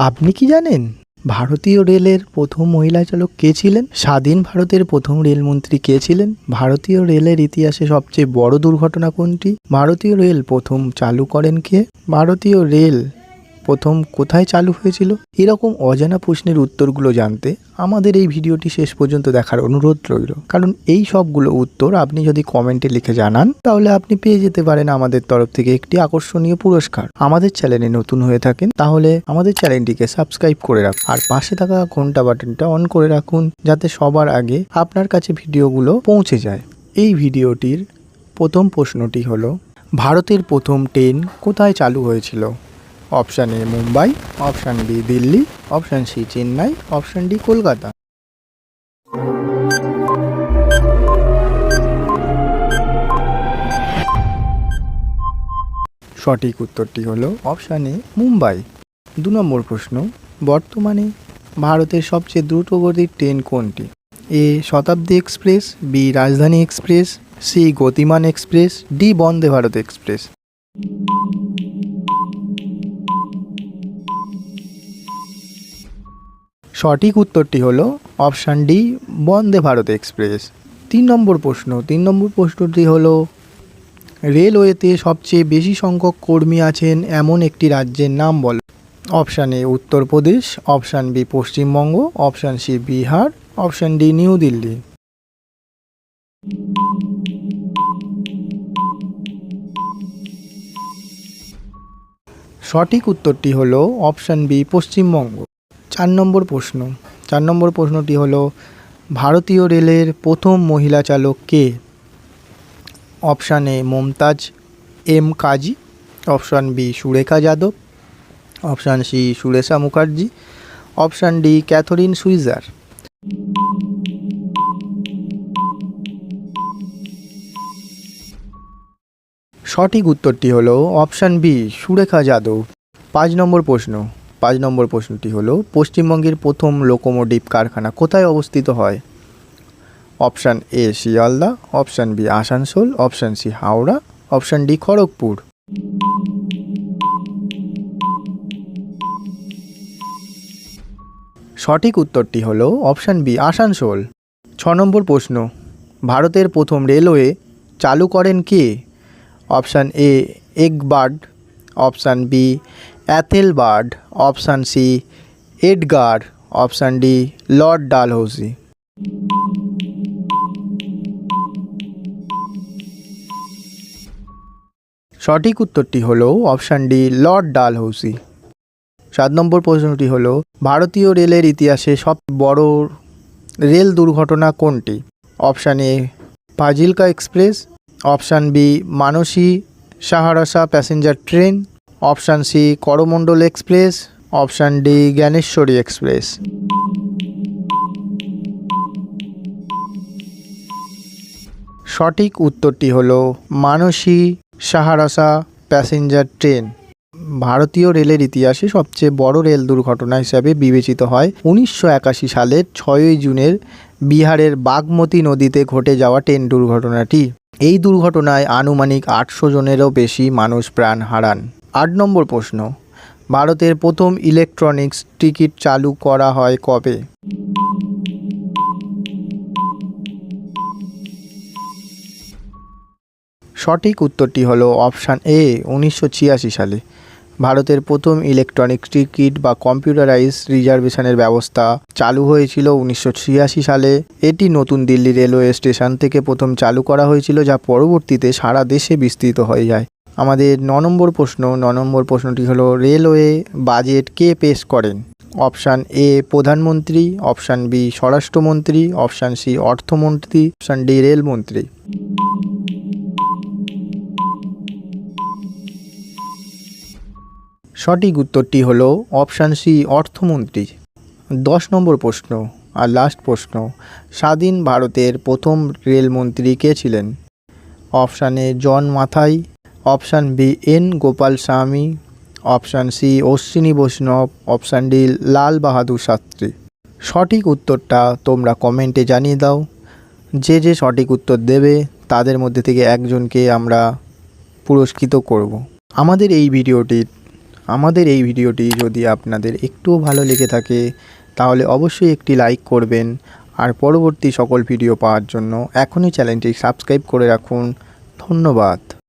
আপনি কি জানেন? ভারতীয় রেলের প্রথম মহিলা চালক কে ছিলেন? স্বাধীন ভারতের প্রথম রেলমন্ত্রী কে ছিলেন? ভারতীয় রেলের ইতিহাসে সবচেয়ে বড় দুর্ঘটনা কোনটি? ভারতীয় রেল প্রথম চালু করেন কে? ভারতীয় রেল প্রথম কোথায় চালু হয়েছিল? এরকম অজানা প্রশ্নের উত্তরগুলো জানতে আমাদের এই ভিডিওটি শেষ পর্যন্ত দেখার অনুরোধ রইল। কারণ এই সবগুলো উত্তর আপনি যদি কমেন্টে লিখে জানান, তাহলে আপনি পেয়ে যেতে পারেন আমাদের তরফ থেকে একটি আকর্ষণীয় পুরস্কার। আমাদের চ্যানেলে নতুন হয়ে থাকেন, তাহলে আমাদের চ্যানেলটিকে সাবস্ক্রাইব করে রাখুন। আর পাশে থাকা ঘণ্টা বাটনটা অন করে রাখুন, যাতে সবার আগে আপনার কাছে ভিডিওগুলো পৌঁছে যায়। এই ভিডিওটির প্রথম প্রশ্নটি হলো, ভারতের প্রথম ট্রেন কোথায় চালু হয়েছিল? Option A Mumbai option B Delhi option C Chennai option D Kolkata সঠিক উত্তরটি হলো অপশান এ মুম্বাই দু নম্বর প্রশ্ন, বর্তমানে ভারতের সবচেয়ে দ্রুতগতির ট্রেন কোনটি? A Shatabdi express B Rajdhani express C Gatiman express D Vande Bharat express. সঠিক উত্তরটি হলো option D, Vande Bharat express. তিন নম্বর প্রশ্ন, তিন নম্বর প্রশ্নটি হলো, রেলওয়েতে সবচেয়ে বেশি সংখ্যক কর্মী আছেন এমন একটি রাজ্যের নাম বল। Option A Uttar Pradesh, option B Paschimbanga, option C Bihar, option D new Delhi. সঠিক উত্তরটি হলো অপশান বি পশ্চিমবঙ্গ। চার নম্বর প্রশ্ন। চার নম্বর প্রশ্নটি হলো, ভারতীয় রেলের প্রথম মহিলা চালক কে? Option A Mumtaz, M Kazi, option B Surekha Yadav, option C Suresha Mukherjee, option D Catherine Switzer. সঠিক উত্তরটি হলো অপশান বি সুরেখা যাদব। পাঁচ নম্বর প্রশ্ন। পাঁচ নম্বর প্রশ্নটি হলো, পশ্চিমবঙ্গের প্রথম লোকোমোটিভ কারখানা কোথায় অবস্থিত হয়? Option A Sealdah, option B Asansol, option C Howrah, option D Kharagpur. সঠিক উত্তরটি হলো, অপশান বি আসানসোল। ছ নম্বর প্রশ্ন, ভারতের প্রথম রেলওয়ে চালু করেন কে? Option A Egbert, option B Ethelbert option C Edgar option D lord Dalhousie সঠিক উত্তরটি হলো অপশান ডি লর্ড ডালহৌসি সাত নম্বর প্রশ্নটি হলো, ভারতীয় রেলের ইতিহাসে সব বড় রেল দুর্ঘটনা কোনটি? Option A Fazilka express option B Mansi Saharsa passenger train option C, Coromandel express, option D, Dnyaneshwari express. সঠিক উত্তরটি হল মানসী সাহারাসা প্যাসেঞ্জার ট্রেন। ভারতীয় রেলের ইতিহাসে সবচেয়ে বড় রেল দুর্ঘটনা হিসাবে বিবেচিত হয় উনিশশো একাশি সালের ছয়ই জুনের বিহারের বাগমতী নদীতে ঘটে যাওয়া ট্রেন দুর্ঘটনাটি। এই দুর্ঘটনায় আনুমানিক আটশো জনেরও বেশি মানুষ প্রাণ হারান। আট নম্বর প্রশ্ন, ভারতের প্রথম ইলেকট্রনিক্স টিকিট চালু করা হয় কবে? সঠিক উত্তরটি হলো অপশান এ, উনিশশো ছিয়াশি সালে। ভারতের প্রথম ইলেকট্রনিক টিকিট বা কম্পিউটারাইজ রিজার্ভেশনের ব্যবস্থা চালু হয়েছিল উনিশশো ছিয়াশি সালে। এটি নতুন দিল্লি রেলওয়ে স্টেশন থেকে প্রথম চালু করা হয়েছিল, যা পরবর্তীতে সারা দেশে বিস্তৃত হয়ে যায়। আমাদের ন নম্বর প্রশ্ন, ন নম্বর প্রশ্নটি হলো, রেলওয়ে বাজেট কে পেশ করেন? অপশান এ, প্রধানমন্ত্রী, অপশান বি, স্বরাষ্ট্রমন্ত্রী, অপশান সি, অর্থমন্ত্রী, অপশান ডি, রেলমন্ত্রী। সঠিক উত্তরটি হলো, অপশান সি, অর্থমন্ত্রী। দশ নম্বর প্রশ্ন আর লাস্ট প্রশ্ন, স্বাধীন ভারতের প্রথম রেলমন্ত্রী কে ছিলেন? অপশানে জন মাথাই অপশান বি এন গোপাল স্বামী, option C Ashwini Vaishnaw, option D Lal Bahadur Shastri. সঠিক উত্তরটা তোমরা কমেন্টে জানিয়ে দাও। যে যে সঠিক উত্তর দেবে, তাদের মধ্যে থেকে একজনকে আমরা পুরস্কৃত করব। আমাদের এই ভিডিওটির আমাদের এই ভিডিওটি যদি আপনাদের একটুও ভালো লেগে থাকে, তাহলে অবশ্যই একটি লাইক করবেন। আর পরবর্তী সকল ভিডিও পাওয়ার জন্য এখনই চ্যানেলটি সাবস্ক্রাইব করে রাখুন। ধন্যবাদ।